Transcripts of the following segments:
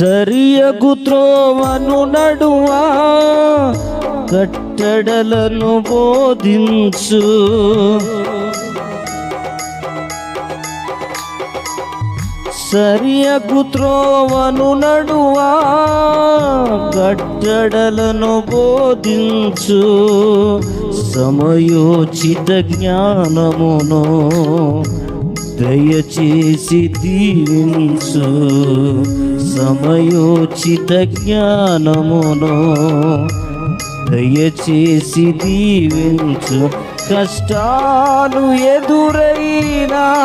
సరియగు త్రోవను నడువా కట్టడలను బోధించు. సరియగు త్రోవను నడువా కట్టడలను బోధించు. సమయోచిత జ్ఞానమును దయచేసి దీవించు. సమయోచిత జ్ఞానమును దయచేసి దీవించు. కష్టాలు ఎదురైనా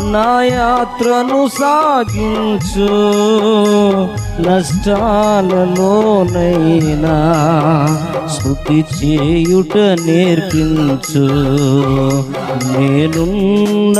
నా యాత్రను సాగించు. నష్టాలలోనైనా స్థుతి చేయుట నేర్పించు. నేనున్న